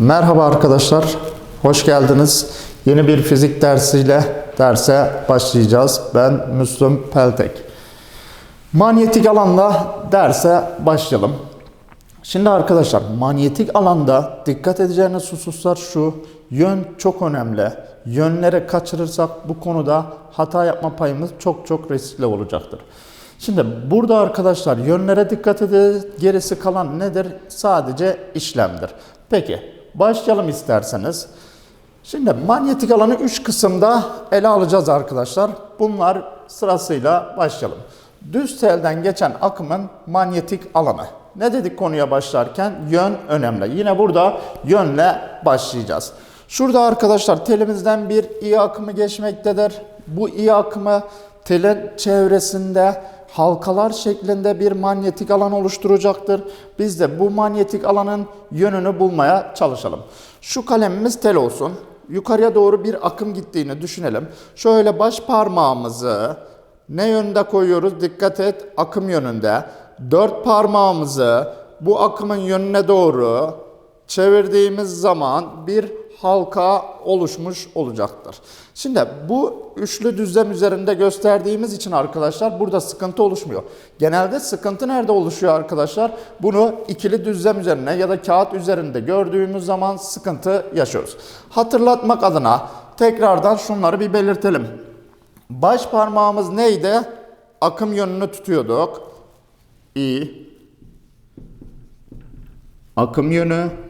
Merhaba arkadaşlar, hoş geldiniz. Yeni bir fizik dersiyle derse başlayacağız. Ben Müslüm Peltek. Manyetik alanda derse başlayalım. Şimdi arkadaşlar manyetik alanda dikkat edeceğiniz hususlar şu. Yön çok önemli. Yönleri kaçırırsak bu konuda hata yapma payımız çok çok riskli olacaktır. Şimdi burada arkadaşlar yönlere dikkat edin. Gerisi kalan nedir? Sadece işlemdir. Peki başlayalım isterseniz. Şimdi manyetik alanı 3 kısımda ele alacağız arkadaşlar. Bunlar sırasıyla başlayalım. Düz telden geçen akımın manyetik alanı. Ne dedik konuya başlarken? Yön önemli. Yine burada yönle başlayacağız. Şurada arkadaşlar telimizden bir iyi akımı geçmektedir. Bu iyi akımı telin çevresinde halkalar şeklinde bir manyetik alan oluşturacaktır. Biz de bu manyetik alanın yönünü bulmaya çalışalım. Şu kalemimiz tel olsun. Yukarıya doğru bir akım gittiğini düşünelim. Şöyle baş parmağımızı ne yönde koyuyoruz? Dikkat et akım yönünde. Dört parmağımızı bu akımın yönüne doğru çevirdiğimiz zaman bir halka oluşmuş olacaktır. Şimdi bu üçlü düzlem üzerinde gösterdiğimiz için arkadaşlar burada sıkıntı oluşmuyor. Genelde sıkıntı nerede oluşuyor arkadaşlar? Bunu ikili düzlem üzerine ya da kağıt üzerinde gördüğümüz zaman sıkıntı yaşıyoruz. Hatırlatmak adına tekrardan şunları bir belirtelim. Baş parmağımız neydi? Akım yönünü tutuyorduk. İ. Akım yönü.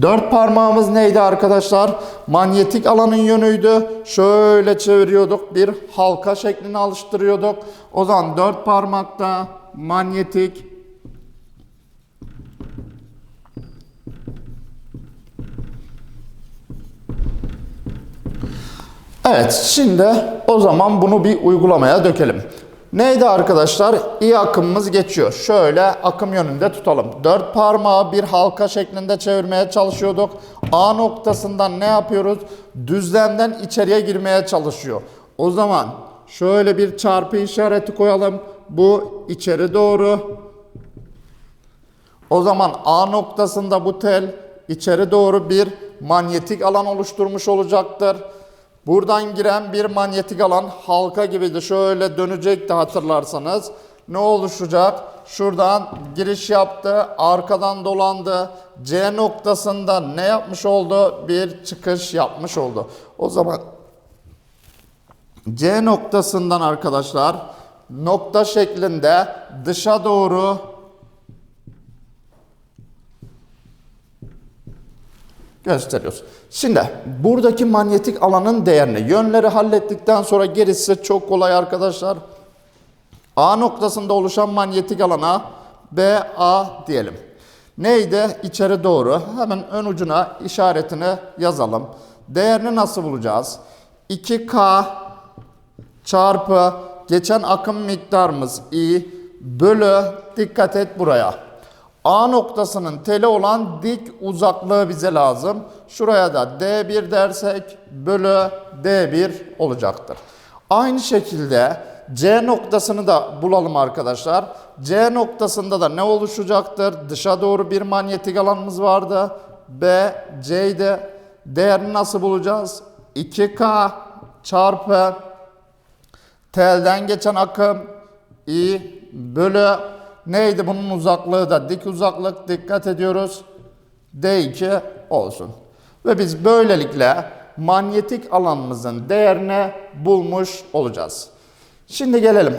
Dört parmağımız neydi arkadaşlar? Manyetik alanın yönüydü. Şöyle çeviriyorduk. Bir halka şeklini alıştırıyorduk. O zaman dört parmakta manyetik Evet, şimdi o zaman bunu bir uygulamaya dökelim. Neydi arkadaşlar? İyi akımımız geçiyor. Şöyle akım yönünde tutalım. Dört parmağı bir halka şeklinde çevirmeye çalışıyorduk. A noktasından ne yapıyoruz? Düzlemden içeriye girmeye çalışıyor. O zaman şöyle bir çarpı işareti koyalım. Bu içeri doğru. O zaman A noktasında bu tel içeri doğru bir manyetik alan oluşturmuş olacaktır. Buradan giren bir manyetik alan halka gibiydi. Şöyle dönecekti hatırlarsanız. Ne oluşacak? Şuradan giriş yaptı, arkadan dolandı. C noktasında ne yapmış oldu? Bir çıkış yapmış oldu. O zaman C noktasından arkadaşlar nokta şeklinde dışa doğru gösteriyoruz. Şimdi buradaki manyetik alanın değerini yönleri hallettikten sonra gerisi çok kolay arkadaşlar. A noktasında oluşan manyetik alana BA diyelim. Neydi? İçeri doğru. Hemen ön ucuna işaretini yazalım. Değerini nasıl bulacağız? 2K çarpı geçen akım miktarımız I bölü dikkat et buraya. A noktasının teli olan dik uzaklığı bize lazım. Şuraya da D1 dersek bölü D1 olacaktır. Aynı şekilde C noktasını da bulalım arkadaşlar. C noktasında da ne oluşacaktır? Dışa doğru bir manyetik alanımız vardı. B, C'ydi. Değerini nasıl bulacağız? 2K çarpı telden geçen akım I bölü Neydi bunun uzaklığı da dik uzaklık dikkat ediyoruz. D2 olsun. Ve biz böylelikle manyetik alanımızın değerini bulmuş olacağız. Şimdi gelelim.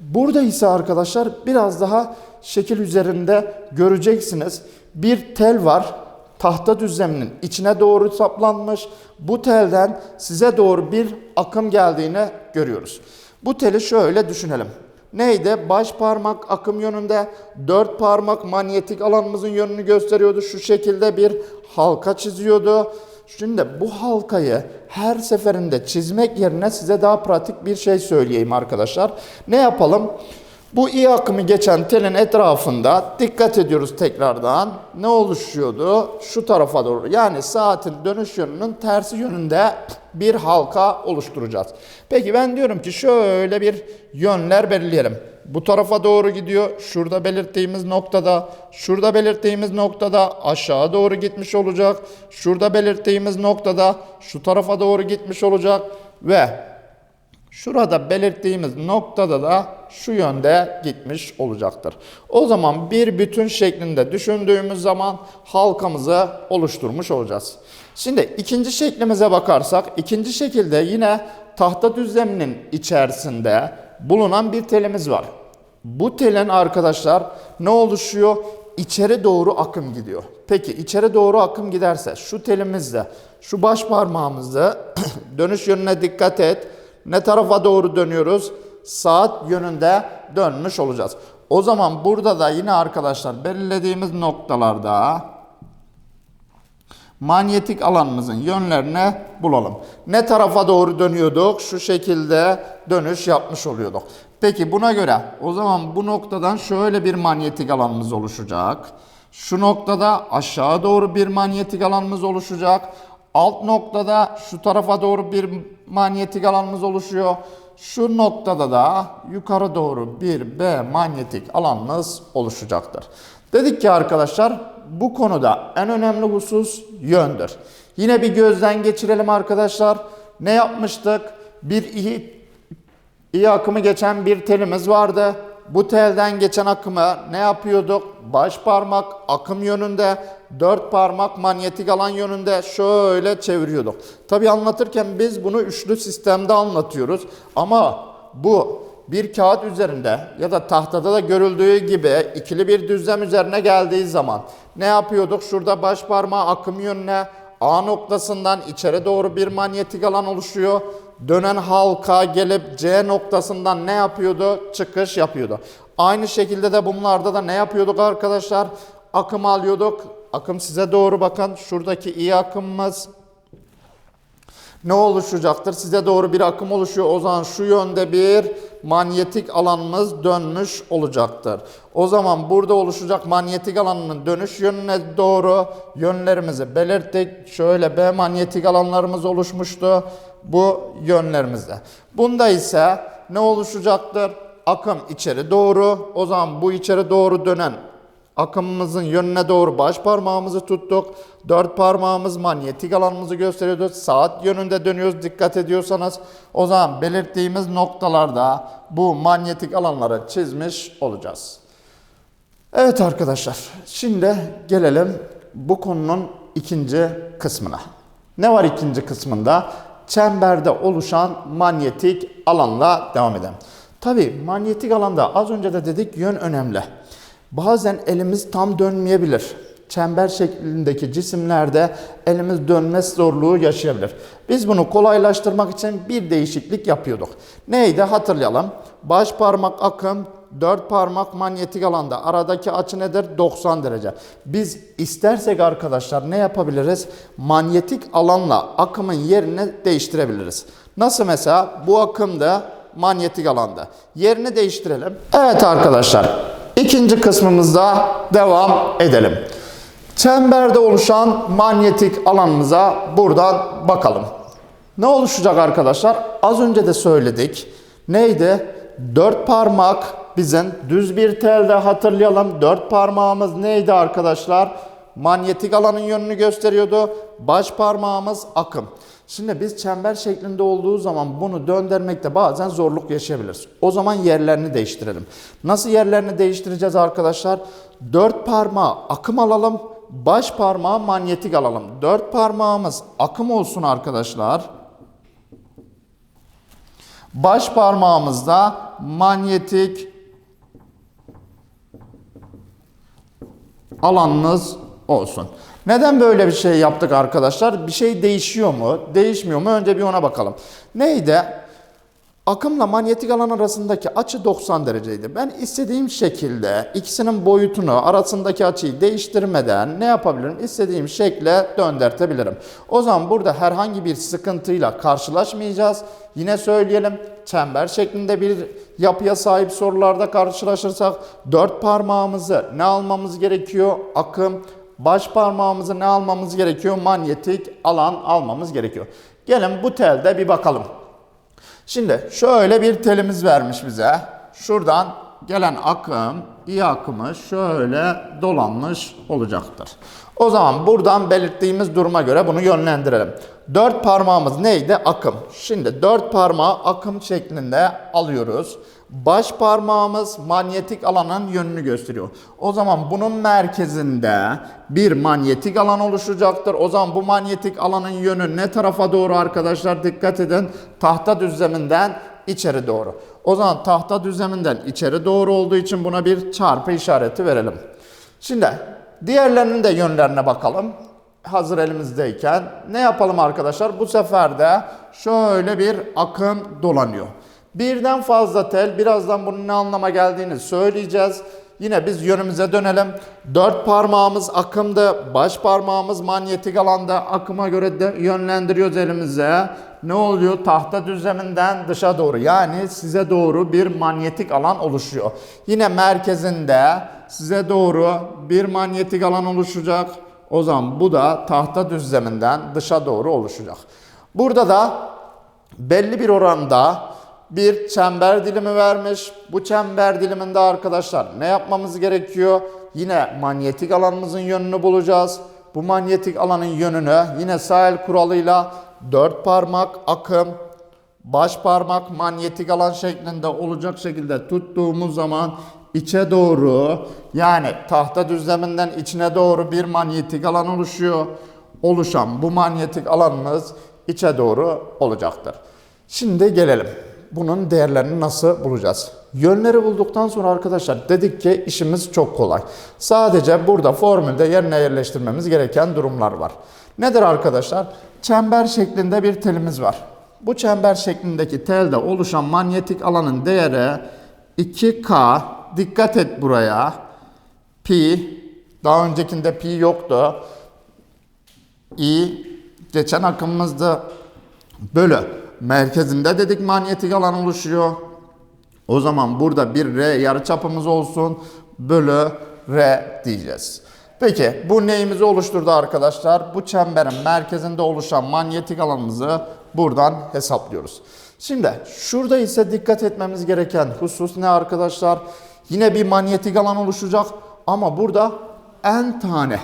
Burada ise arkadaşlar biraz daha şekil üzerinde göreceksiniz. Bir tel var. Tahta düzleminin içine doğru saplanmış. Bu telden size doğru bir akım geldiğini görüyoruz. Bu teli şöyle düşünelim. Neydi? Baş parmak akım yönünde, dört parmak manyetik alanımızın yönünü gösteriyordu. Şu şekilde bir halka çiziyordu. Şimdi bu halkayı her seferinde çizmek yerine size daha pratik bir şey söyleyeyim arkadaşlar. Ne yapalım? Bu iyi akımı geçen telin etrafında dikkat ediyoruz tekrardan. Ne oluşuyordu? Şu tarafa doğru. Yani saatin dönüş yönünün tersi yönünde bir halka oluşturacağız. Peki ben diyorum ki şöyle bir yönler belirleyelim. bu tarafa doğru gidiyor. Şurada belirttiğimiz noktada, şurada belirttiğimiz noktada aşağı doğru gitmiş olacak. Şurada belirttiğimiz noktada şu tarafa doğru gitmiş olacak ve Şurada belirttiğimiz noktada da şu yönde gitmiş olacaktır. O zaman bir bütün şeklinde düşündüğümüz zaman halkamızı oluşturmuş olacağız. Şimdi ikinci şeklimize bakarsak, ikinci şekilde yine tahta düzleminin içerisinde bulunan bir telimiz var. Bu telin arkadaşlar ne oluşuyor? İçeri doğru akım gidiyor. Peki içeri doğru akım giderse şu telimizde, şu baş parmağımızda dönüş yönüne dikkat et. Ne tarafa doğru dönüyoruz? Saat yönünde dönmüş olacağız. O zaman burada da yine arkadaşlar belirlediğimiz noktalarda manyetik alanımızın yönlerini bulalım. Ne tarafa doğru dönüyorduk? Şu şekilde dönüş yapmış oluyorduk. Peki buna göre o zaman bu noktadan şöyle bir manyetik alanımız oluşacak. Şu noktada aşağı doğru bir manyetik alanımız oluşacak. Alt noktada şu tarafa doğru bir manyetik alanımız oluşuyor. Şu noktada da yukarı doğru bir B manyetik alanımız oluşacaktır. Dedik ki arkadaşlar bu konuda en önemli husus yöndür. Yine bir gözden geçirelim arkadaşlar. Ne yapmıştık? Bir iyi, iyi akımı geçen bir telimiz vardı. Bu telden geçen akımı ne yapıyorduk? Baş parmak akım yönünde, dört parmak manyetik alan yönünde şöyle çeviriyorduk. Tabi anlatırken biz bunu üçlü sistemde anlatıyoruz. Ama bu bir kağıt üzerinde ya da tahtada da görüldüğü gibi ikili bir düzlem üzerine geldiği zaman ne yapıyorduk? Şurada baş parmağı akım yönüne A noktasından içeri doğru bir manyetik alan oluşuyor. Dönen halka gelip C noktasından ne yapıyordu? Çıkış yapıyordu. Aynı şekilde de bunlarda da ne yapıyorduk arkadaşlar? Akım alıyorduk. Akım size doğru bakın. Şuradaki iyi akımımız ne oluşacaktır? Size doğru bir akım oluşuyor. O zaman şu yönde bir manyetik alanımız dönmüş olacaktır. O zaman burada oluşacak manyetik alanının dönüş yönüne doğru yönlerimizi belirttik. Şöyle B manyetik alanlarımız oluşmuştu bu yönlerimizde. Bunda ise ne oluşacaktır? Akım içeri doğru. O zaman bu içeri doğru dönen akımımızın yönüne doğru baş parmağımızı tuttuk. Dört parmağımız manyetik alanımızı gösteriyordu. Saat yönünde dönüyoruz dikkat ediyorsanız. O zaman belirttiğimiz noktalarda bu manyetik alanları çizmiş olacağız. Evet arkadaşlar şimdi gelelim bu konunun ikinci kısmına. Ne var ikinci kısmında? Çemberde oluşan manyetik alanla devam edelim. Tabi manyetik alanda az önce de dedik yön önemli. Bazen elimiz tam dönmeyebilir. Çember şeklindeki cisimlerde elimiz dönme zorluğu yaşayabilir. Biz bunu kolaylaştırmak için bir değişiklik yapıyorduk. Neydi hatırlayalım. Baş parmak akım, dört parmak manyetik alanda. Aradaki açı nedir? 90 derece. Biz istersek arkadaşlar ne yapabiliriz? Manyetik alanla akımın yerini değiştirebiliriz. Nasıl mesela? Bu akımda manyetik alanda. Yerini değiştirelim. Evet arkadaşlar. İkinci kısmımızda devam edelim. Çemberde oluşan manyetik alanımıza buradan bakalım. Ne oluşacak arkadaşlar? Az önce de söyledik. Neydi? Dört parmak bizim düz bir telde hatırlayalım. Dört parmağımız neydi arkadaşlar? Manyetik alanın yönünü gösteriyordu. Baş parmağımız akım. Şimdi biz çember şeklinde olduğu zaman bunu döndürmekte bazen zorluk yaşayabiliriz. O zaman yerlerini değiştirelim. Nasıl yerlerini değiştireceğiz arkadaşlar? Dört parmağı akım alalım. Baş parmağı manyetik alalım. Dört parmağımız akım olsun arkadaşlar. Baş parmağımızda manyetik alanınız olsun. Neden böyle bir şey yaptık arkadaşlar? Bir şey değişiyor mu? Değişmiyor mu? Önce bir ona bakalım. Neydi? Akımla manyetik alan arasındaki açı 90 dereceydi. Ben istediğim şekilde ikisinin boyutunu arasındaki açıyı değiştirmeden ne yapabilirim? İstediğim şekle döndürtebilirim. O zaman burada herhangi bir sıkıntıyla karşılaşmayacağız. Yine söyleyelim çember şeklinde bir yapıya sahip sorularda karşılaşırsak dört parmağımızı ne almamız gerekiyor? Akım, baş parmağımızı ne almamız gerekiyor? Manyetik alan almamız gerekiyor. Gelin bu telde bir bakalım. Şimdi şöyle bir telimiz vermiş bize. Şuradan gelen akım, i akımı şöyle dolanmış olacaktır. O zaman buradan belirttiğimiz duruma göre bunu yönlendirelim. Dört parmağımız neydi? Akım. Şimdi dört parmağı akım şeklinde alıyoruz. Baş parmağımız manyetik alanın yönünü gösteriyor. O zaman bunun merkezinde bir manyetik alan oluşacaktır. O zaman bu manyetik alanın yönü ne tarafa doğru arkadaşlar? Dikkat edin. Tahta düzleminden içeri doğru. O zaman tahta düzleminden içeri doğru olduğu için buna bir çarpı işareti verelim. Şimdi diğerlerinin de yönlerine bakalım. Hazır elimizdeyken ne yapalım arkadaşlar? Bu sefer de şöyle bir akım dolanıyor. Birden fazla tel, birazdan bunun ne anlama geldiğini söyleyeceğiz. Yine biz yönümüze dönelim. Dört parmağımız akımdı, baş parmağımız manyetik alanda akıma göre de yönlendiriyoruz elimize. Ne oluyor? Tahta düzleminden dışa doğru yani size doğru bir manyetik alan oluşuyor. Yine merkezinde size doğru bir manyetik alan oluşacak. O zaman bu da tahta düzleminden dışa doğru oluşacak. Burada da belli bir oranda bir çember dilimi vermiş. Bu çember diliminde arkadaşlar ne yapmamız gerekiyor? Yine manyetik alanımızın yönünü bulacağız. Bu manyetik alanın yönünü yine sahil kuralıyla dört parmak akım, baş parmak manyetik alan şeklinde olacak şekilde tuttuğumuz zaman içe doğru yani tahta düzleminden içine doğru bir manyetik alan oluşuyor. Oluşan bu manyetik alanımız içe doğru olacaktır. Şimdi gelelim. Bunun değerlerini nasıl bulacağız? Yönleri bulduktan sonra arkadaşlar dedik ki işimiz çok kolay. Sadece burada formülde yerine yerleştirmemiz gereken durumlar var. Nedir arkadaşlar? Çember şeklinde bir telimiz var. Bu çember şeklindeki telde oluşan manyetik alanın değeri 2K. Dikkat et buraya. Pi. Daha öncekinde pi yoktu. I. Geçen akımımızda bölü. Merkezinde dedik manyetik alan oluşuyor. O zaman burada bir R yarıçapımız olsun. Bölü R diyeceğiz. Peki bu neyimizi oluşturdu arkadaşlar? Bu çemberin merkezinde oluşan manyetik alanımızı buradan hesaplıyoruz. Şimdi şurada ise dikkat etmemiz gereken husus ne arkadaşlar? Yine bir manyetik alan oluşacak ama burada n tane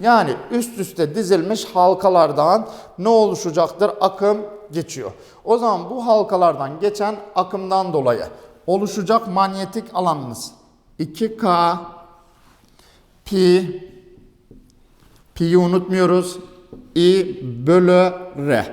yani üst üste dizilmiş halkalardan ne oluşacaktır? Akım geçiyor. O zaman bu halkalardan geçen akımdan dolayı oluşacak manyetik alanımız 2K pi pi'yi unutmuyoruz. I bölü R.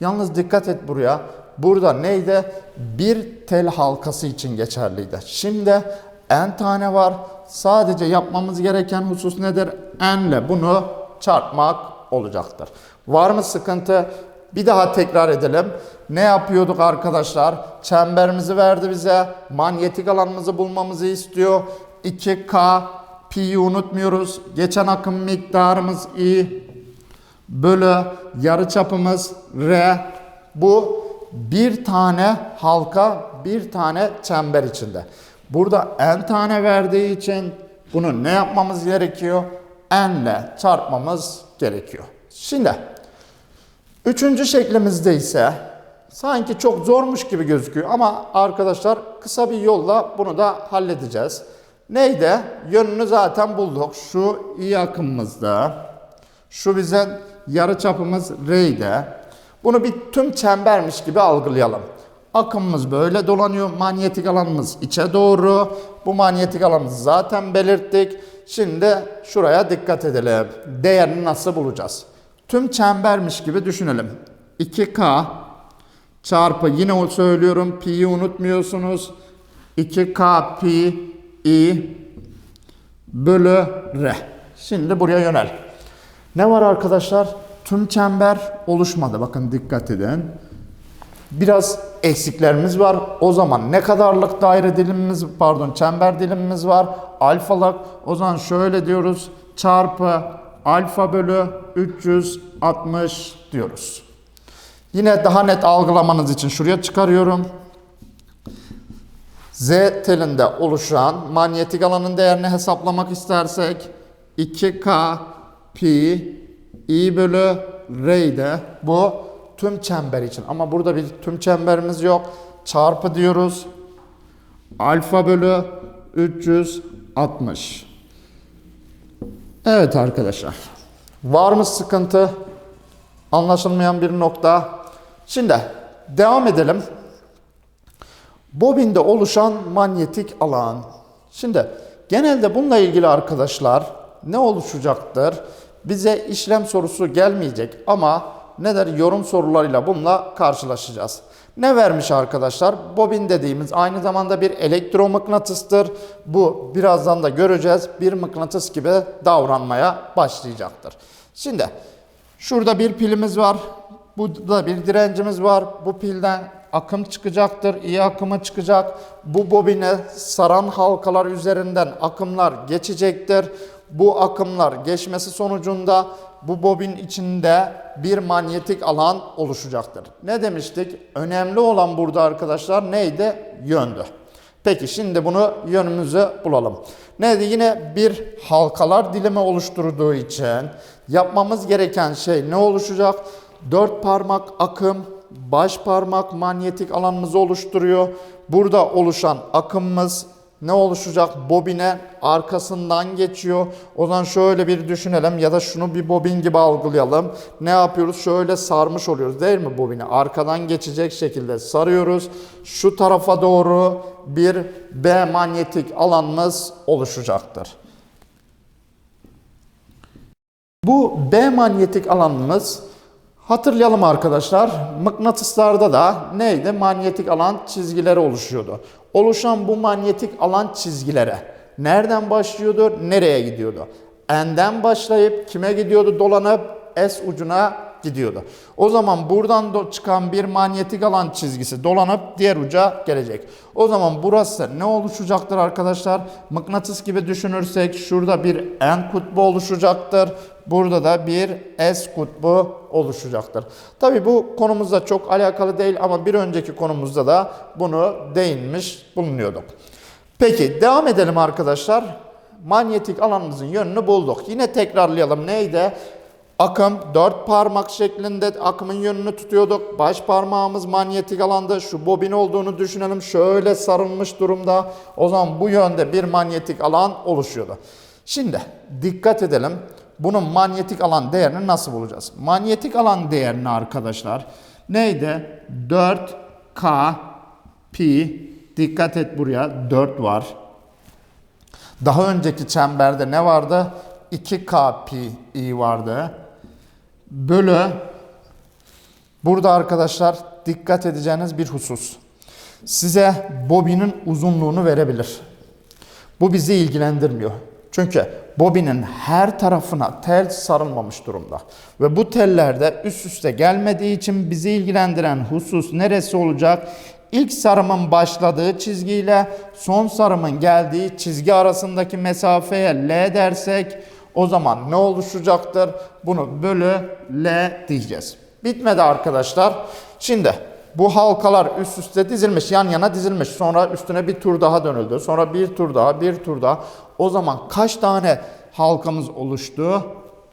Yalnız dikkat et buraya. Burada neydi? Bir tel halkası için geçerliydi. Şimdi n tane var. Sadece yapmamız gereken husus nedir? n ile bunu çarpmak olacaktır. Var mı sıkıntı? Bir daha tekrar edelim. Ne yapıyorduk arkadaşlar? Çemberimizi verdi bize. Manyetik alanımızı bulmamızı istiyor. 2K pi'yi unutmuyoruz. Geçen akım miktarımız i bölü yarıçapımız r. Bu bir tane halka, bir tane çember içinde. Burada n tane verdiği için bunu ne yapmamız gerekiyor? n ile çarpmamız gerekiyor. Şimdi üçüncü şeklimizde ise sanki çok zormuş gibi gözüküyor ama arkadaşlar kısa bir yolla bunu da halledeceğiz. Neydi? Yönünü zaten bulduk. Şu i akımımızda. Şu bize yarı çapımız R'ydi. Bunu bir tüm çembermiş gibi algılayalım. Akımımız böyle dolanıyor. Manyetik alanımız içe doğru. Bu manyetik alanımızı zaten belirttik. Şimdi şuraya dikkat edelim. Değerini nasıl bulacağız? Tüm çembermiş gibi düşünelim. 2K çarpı yine söylüyorum pi'yi unutmuyorsunuz. 2K pi i bölü r. Şimdi buraya yönel. Ne var arkadaşlar? Tüm çember oluşmadı. Bakın dikkat edin. Biraz eksiklerimiz var. O zaman ne kadarlık daire dilimimiz pardon çember dilimimiz var? Alfalık. O zaman şöyle diyoruz. Çarpı alfa bölü 360 diyoruz. Yine daha net algılamanız için şuraya çıkarıyorum. Z telinde oluşan manyetik alanın değerini hesaplamak istersek 2K pi i bölü r'de bu tüm çember için ama burada bir tüm çemberimiz yok. Çarpı diyoruz. alfa bölü 360. Evet arkadaşlar. Var mı sıkıntı? Anlaşılmayan bir nokta. Şimdi devam edelim. Bobinde oluşan manyetik alan. Şimdi genelde bununla ilgili arkadaşlar ne oluşacaktır? Bize işlem sorusu gelmeyecek ama ne der yorum sorularıyla bununla karşılaşacağız. Ne vermiş arkadaşlar? Bobin dediğimiz aynı zamanda bir elektromıknatıstır. Bu birazdan da göreceğiz. Bir mıknatıs gibi davranmaya başlayacaktır. Şimdi şurada bir pilimiz var. Burada bir direncimiz var. Bu pilden akım çıkacaktır. iyi akımı çıkacak. Bu bobine saran halkalar üzerinden akımlar geçecektir. Bu akımlar geçmesi sonucunda bu bobin içinde bir manyetik alan oluşacaktır. Ne demiştik? Önemli olan burada arkadaşlar neydi? Yöndü. Peki şimdi bunu yönümüzü bulalım. Neydi? Yine bir halkalar dilimi oluşturduğu için yapmamız gereken şey ne oluşacak? Dört parmak akım, baş parmak manyetik alanımızı oluşturuyor. Burada oluşan akımımız ne oluşacak? Bobine arkasından geçiyor. O zaman şöyle bir düşünelim ya da şunu bir bobin gibi algılayalım. Ne yapıyoruz? Şöyle sarmış oluyoruz değil mi bobini? Arkadan geçecek şekilde sarıyoruz. Şu tarafa doğru bir B manyetik alanımız oluşacaktır. Bu B manyetik alanımız hatırlayalım arkadaşlar. Mıknatıslarda da neydi? Manyetik alan çizgileri oluşuyordu. Oluşan bu manyetik alan çizgilere nereden başlıyordu? Nereye gidiyordu? N'den başlayıp kime gidiyordu? Dolanıp S ucuna gidiyordu. O zaman buradan çıkan bir manyetik alan çizgisi dolanıp diğer uca gelecek. O zaman burası ne oluşacaktır arkadaşlar? Mıknatıs gibi düşünürsek şurada bir N kutbu oluşacaktır. Burada da bir S kutbu oluşacaktır. Tabi bu konumuzla çok alakalı değil ama bir önceki konumuzda da bunu değinmiş bulunuyorduk. Peki devam edelim arkadaşlar. Manyetik alanımızın yönünü bulduk. Yine tekrarlayalım. Neydi? Akım dört parmak şeklinde akımın yönünü tutuyorduk. Baş parmağımız manyetik alanda şu bobin olduğunu düşünelim. Şöyle sarılmış durumda. O zaman bu yönde bir manyetik alan oluşuyordu. Şimdi dikkat edelim. Bunun manyetik alan değerini nasıl bulacağız? Manyetik alan değerini arkadaşlar neydi? 4K pi dikkat et buraya 4 var. Daha önceki çemberde ne vardı? 2K pi vardı. Bölü burada arkadaşlar dikkat edeceğiniz bir husus. Size bobinin uzunluğunu verebilir. Bu bizi ilgilendirmiyor. Çünkü bobinin her tarafına tel sarılmamış durumda. Ve bu tellerde üst üste gelmediği için bizi ilgilendiren husus neresi olacak? İlk sarımın başladığı çizgiyle son sarımın geldiği çizgi arasındaki mesafeye L dersek o zaman ne oluşacaktır? Bunu bölü L diyeceğiz. Bitmedi arkadaşlar. Şimdi bu halkalar üst üste dizilmiş, yan yana dizilmiş. Sonra üstüne bir tur daha dönüldü. Sonra bir tur daha, bir tur daha. O zaman kaç tane halkamız oluştu?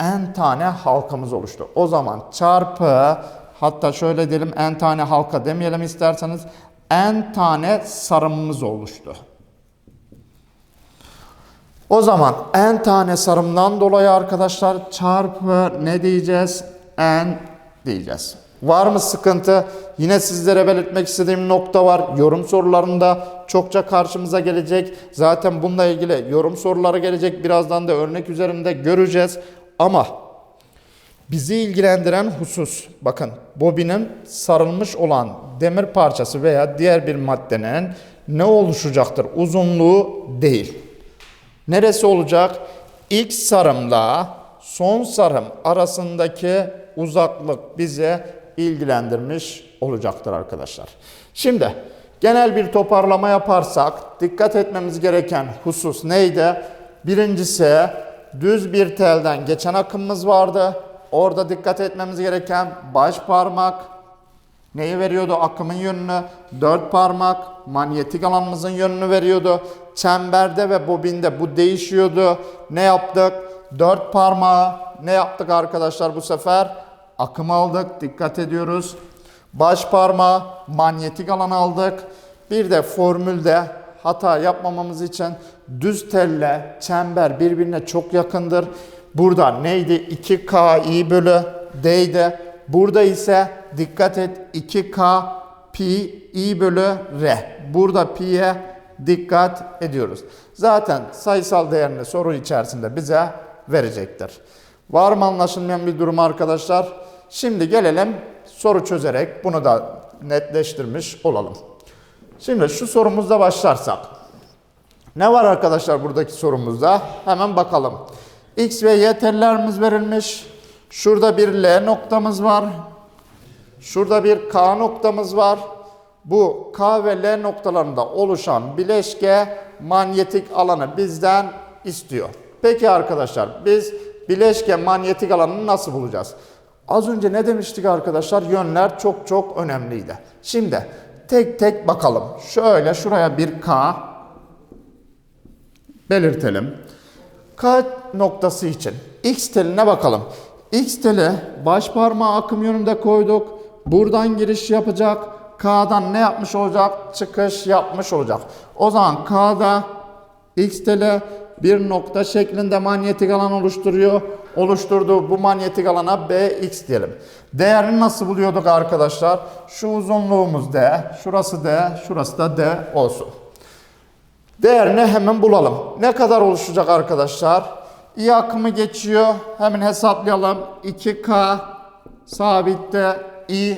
N tane halkamız oluştu. O zaman çarpı hatta şöyle diyelim N tane halka demeyelim isterseniz N tane sarımımız oluştu. O zaman n tane sarımdan dolayı arkadaşlar çarpı ne diyeceğiz? n diyeceğiz. Var mı sıkıntı? Yine sizlere belirtmek istediğim nokta var. Yorum sorularında çokça karşımıza gelecek. Zaten bununla ilgili yorum soruları gelecek. Birazdan da örnek üzerinde göreceğiz. Ama bizi ilgilendiren husus, bakın bobinin sarılmış olan demir parçası veya diğer bir maddenin ne oluşacaktır? Uzunluğu değil. Neresi olacak? İlk sarımla son sarım arasındaki uzaklık bize ilgilendirmiş olacaktır arkadaşlar. Şimdi genel bir toparlama yaparsak dikkat etmemiz gereken husus neydi? Birincisi düz bir telden geçen akımımız vardı. Orada dikkat etmemiz gereken baş parmak, Neyi veriyordu? Akımın yönünü. Dört parmak manyetik alanımızın yönünü veriyordu. Çemberde ve bobinde bu değişiyordu. Ne yaptık? Dört parmağı ne yaptık arkadaşlar bu sefer? Akım aldık. Dikkat ediyoruz. Baş parmağı manyetik alan aldık. Bir de formülde hata yapmamamız için düz telle çember birbirine çok yakındır. Burada neydi? 2K i bölü D'ydi. Burada ise dikkat et 2K pi i bölü r. Burada pi'ye dikkat ediyoruz. Zaten sayısal değerini soru içerisinde bize verecektir. Var mı anlaşılmayan bir durum arkadaşlar? Şimdi gelelim soru çözerek bunu da netleştirmiş olalım. Şimdi şu sorumuzda başlarsak. Ne var arkadaşlar buradaki sorumuzda? Hemen bakalım. X ve Y tellerimiz verilmiş. Şurada bir L noktamız var. Şurada bir K noktamız var. Bu K ve L noktalarında oluşan bileşke manyetik alanı bizden istiyor. Peki arkadaşlar biz bileşke manyetik alanını nasıl bulacağız? Az önce ne demiştik arkadaşlar? Yönler çok çok önemliydi. Şimdi tek tek bakalım. Şöyle şuraya bir K belirtelim. K noktası için X teline bakalım. X teli baş parmağı akım yönünde koyduk. Buradan giriş yapacak. K'dan ne yapmış olacak? Çıkış yapmış olacak. O zaman K'da X teli bir nokta şeklinde manyetik alan oluşturuyor. Oluşturduğu bu manyetik alana BX diyelim. Değerini nasıl buluyorduk arkadaşlar? Şu uzunluğumuz D, şurası D, şurası da D olsun. Değerini hemen bulalım. Ne kadar oluşacak arkadaşlar? İ akımı geçiyor. Hemen hesaplayalım. 2K sabitte I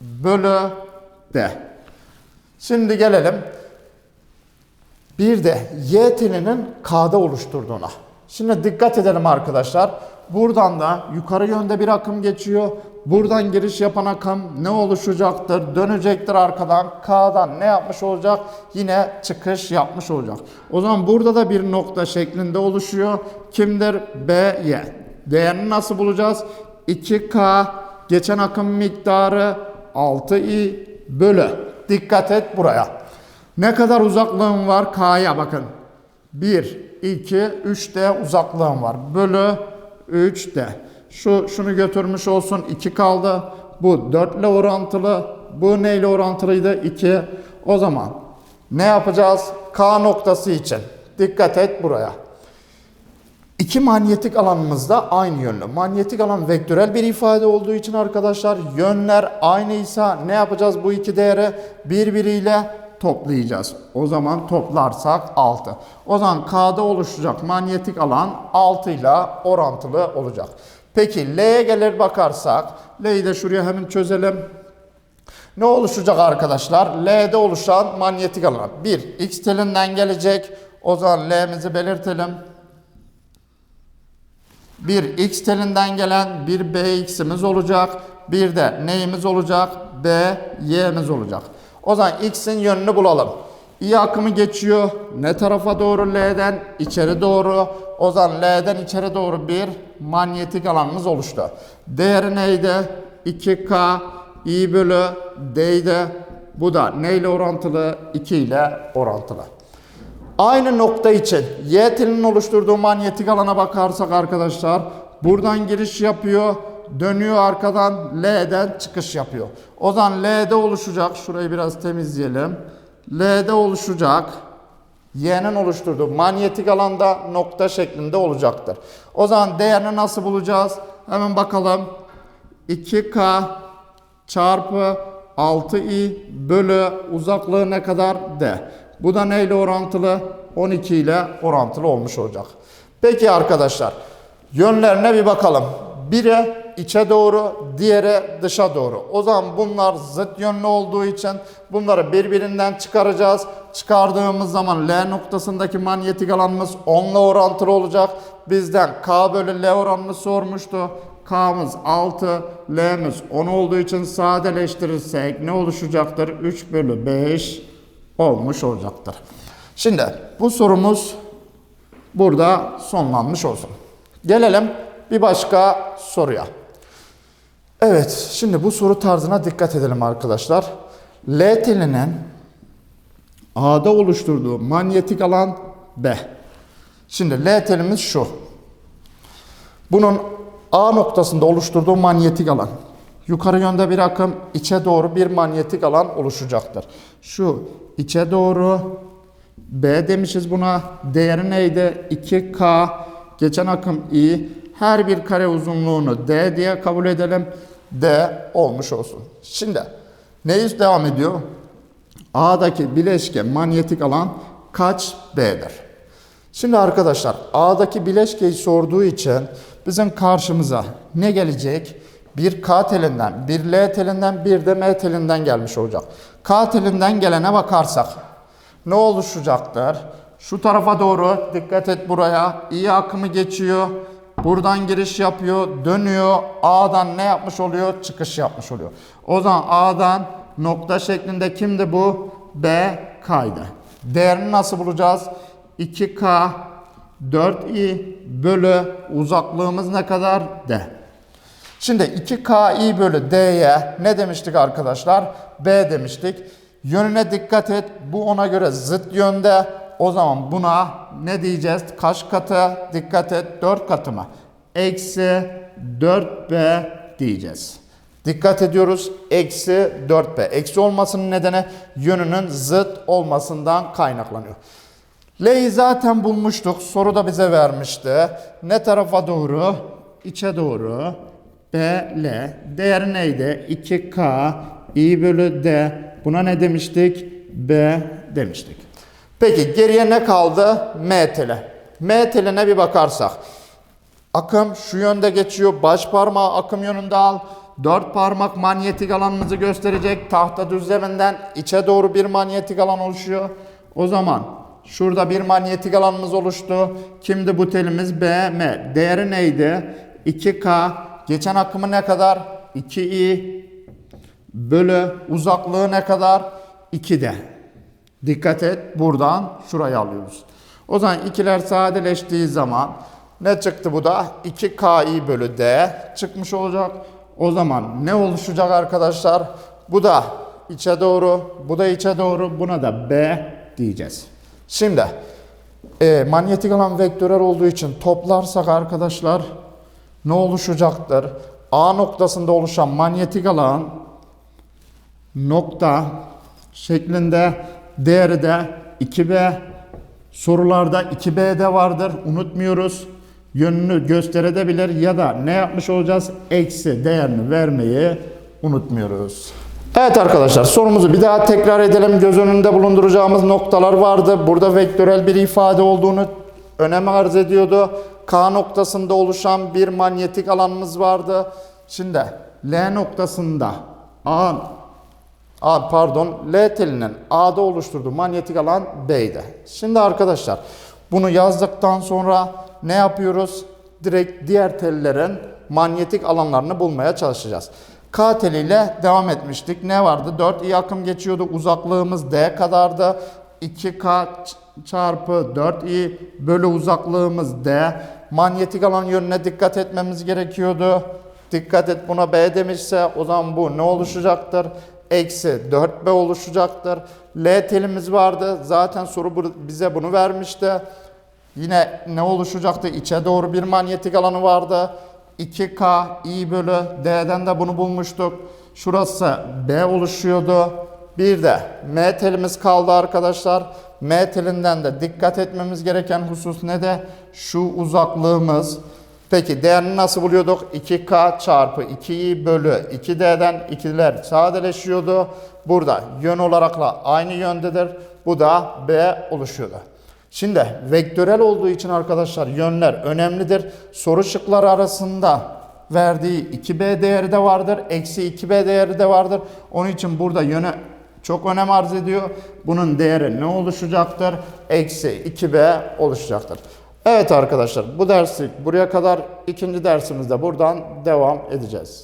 bölü D. Şimdi gelelim. Bir de Y telinin K'da oluşturduğuna. Şimdi dikkat edelim arkadaşlar. Buradan da yukarı yönde bir akım geçiyor. Buradan giriş yapan akım ne oluşacaktır? Dönecektir arkadan. K'dan ne yapmış olacak? Yine çıkış yapmış olacak. O zaman burada da bir nokta şeklinde oluşuyor. Kimdir? B, Y. Değerini nasıl bulacağız? 2K geçen akım miktarı 6i bölü. Dikkat et buraya. Ne kadar uzaklığım var K'ya bakın. 1, 2, 3 de uzaklığım var. Bölü 3 de. Şu şunu götürmüş olsun 2 kaldı. Bu 4 ile orantılı. Bu neyle orantılıydı? 2. O zaman ne yapacağız? K noktası için. Dikkat et buraya. İki manyetik alanımız da aynı yönlü. Manyetik alan vektörel bir ifade olduğu için arkadaşlar yönler aynıysa ne yapacağız bu iki değeri birbiriyle toplayacağız. O zaman toplarsak 6. O zaman K'da oluşacak manyetik alan 6 ile orantılı olacak. Peki L'ye gelir bakarsak L'yi de şuraya hemen çözelim. Ne oluşacak arkadaşlar? L'de oluşan manyetik alan. 1. X telinden gelecek. O zaman L'mizi belirtelim. Bir x telinden gelen bir bx'imiz olacak. Bir de neyimiz olacak? b y'miz olacak. O zaman x'in yönünü bulalım. İ akımı geçiyor. Ne tarafa doğru? L'den içeri doğru. O zaman L'den içeri doğru bir manyetik alanımız oluştu. Değeri neydi? 2K i bölü D'ydi. Bu da neyle orantılı? 2 ile orantılı. Aynı nokta için Y telinin oluşturduğu manyetik alana bakarsak arkadaşlar buradan giriş yapıyor, dönüyor arkadan L'den çıkış yapıyor. O zaman L'de oluşacak, şurayı biraz temizleyelim. L'de oluşacak, Y'nin oluşturduğu manyetik alanda nokta şeklinde olacaktır. O zaman değerini nasıl bulacağız? Hemen bakalım. 2K çarpı 6i bölü uzaklığı ne kadar? D. Bu da neyle orantılı? 12 ile orantılı olmuş olacak. Peki arkadaşlar yönlerine bir bakalım. Biri içe doğru, diğeri dışa doğru. O zaman bunlar zıt yönlü olduğu için bunları birbirinden çıkaracağız. Çıkardığımız zaman L noktasındaki manyetik alanımız 10 ile orantılı olacak. Bizden K bölü L oranını sormuştu. K'mız 6, L'miz 10 olduğu için sadeleştirirsek ne oluşacaktır? 3 bölü 5 olmuş olacaktır. Şimdi bu sorumuz burada sonlanmış olsun. Gelelim bir başka soruya. Evet, şimdi bu soru tarzına dikkat edelim arkadaşlar. L telinin A'da oluşturduğu manyetik alan B. Şimdi L telimiz şu. Bunun A noktasında oluşturduğu manyetik alan. Yukarı yönde bir akım, içe doğru bir manyetik alan oluşacaktır. Şu içe doğru B demişiz buna. Değeri neydi? 2K. Geçen akım I. Her bir kare uzunluğunu D diye kabul edelim. D olmuş olsun. Şimdi neyiz devam ediyor? A'daki bileşke manyetik alan kaç B'dir? Şimdi arkadaşlar A'daki bileşkeyi sorduğu için bizim karşımıza ne gelecek? Bir K telinden, bir L telinden, bir de M telinden gelmiş olacak. K telinden gelene bakarsak ne oluşacaktır? Şu tarafa doğru dikkat et buraya. İyi akımı geçiyor. Buradan giriş yapıyor, dönüyor. A'dan ne yapmış oluyor? Çıkış yapmış oluyor. O zaman A'dan nokta şeklinde kimdi bu? B kaydı. Değerini nasıl bulacağız? 2K 4i bölü uzaklığımız ne kadar? D. Şimdi 2KI bölü D'ye ne demiştik arkadaşlar? B demiştik. Yönüne dikkat et. Bu ona göre zıt yönde. O zaman buna ne diyeceğiz? Kaç katı? Dikkat et. 4 katı mı? Eksi 4B diyeceğiz. Dikkat ediyoruz. Eksi 4B. Eksi olmasının nedeni yönünün zıt olmasından kaynaklanıyor. L'yi zaten bulmuştuk. Soru da bize vermişti. Ne tarafa doğru? İçe doğru. B, L. Değeri neydi? 2K, I bölü D. Buna ne demiştik? B demiştik. Peki geriye ne kaldı? M teli. M teline bir bakarsak. Akım şu yönde geçiyor. Baş parmağı akım yönünde al. Dört parmak manyetik alanımızı gösterecek. Tahta düzleminden içe doğru bir manyetik alan oluşuyor. O zaman şurada bir manyetik alanımız oluştu. Kimdi bu telimiz? B, M. Değeri neydi? 2K. Geçen akımı ne kadar? 2I bölü uzaklığı ne kadar? 2D. Dikkat et buradan şurayı alıyoruz. O zaman ikiler sadeleştiği zaman ne çıktı bu da? 2KI bölü D çıkmış olacak. O zaman ne oluşacak arkadaşlar? Bu da içe doğru, bu da içe doğru, buna da B diyeceğiz. Şimdi e, manyetik alan vektörel olduğu için toplarsak arkadaşlar ne oluşacaktır? A noktasında oluşan manyetik alan nokta şeklinde değeri de 2B sorularda 2B'de vardır unutmuyoruz. Yönünü gösterebilir ya da ne yapmış olacağız? Eksi değerini vermeyi unutmuyoruz. Evet arkadaşlar sorumuzu bir daha tekrar edelim. Göz önünde bulunduracağımız noktalar vardı. Burada vektörel bir ifade olduğunu önem arz ediyordu. K noktasında oluşan bir manyetik alanımız vardı. Şimdi L noktasında A A pardon L telinin A'da oluşturduğu manyetik alan B'de. Şimdi arkadaşlar bunu yazdıktan sonra ne yapıyoruz? Direkt diğer tellerin manyetik alanlarını bulmaya çalışacağız. K teliyle devam etmiştik. Ne vardı? 4 i akım geçiyordu. Uzaklığımız D kadardı. 2K çarpı 4i bölü uzaklığımız D. Manyetik alan yönüne dikkat etmemiz gerekiyordu. Dikkat et buna B demişse o zaman bu ne oluşacaktır? Eksi 4B oluşacaktır. L telimiz vardı. Zaten soru bize bunu vermişti. Yine ne oluşacaktı? İçe doğru bir manyetik alanı vardı. 2K I bölü D'den de bunu bulmuştuk. Şurası B oluşuyordu. Bir de M telimiz kaldı arkadaşlar. M telinden de dikkat etmemiz gereken husus ne de? Şu uzaklığımız. Peki değerini nasıl buluyorduk? 2K çarpı 2i bölü 2D'den 2'ler sadeleşiyordu. Burada yön olarakla aynı yöndedir. Bu da B oluşuyordu. Şimdi vektörel olduğu için arkadaşlar yönler önemlidir. Soru şıkları arasında verdiği 2B değeri de vardır. Eksi 2B değeri de vardır. Onun için burada yöne çok önem arz ediyor. Bunun değeri ne oluşacaktır? Eksi 2B oluşacaktır. Evet arkadaşlar bu dersi buraya kadar ikinci dersimizde buradan devam edeceğiz.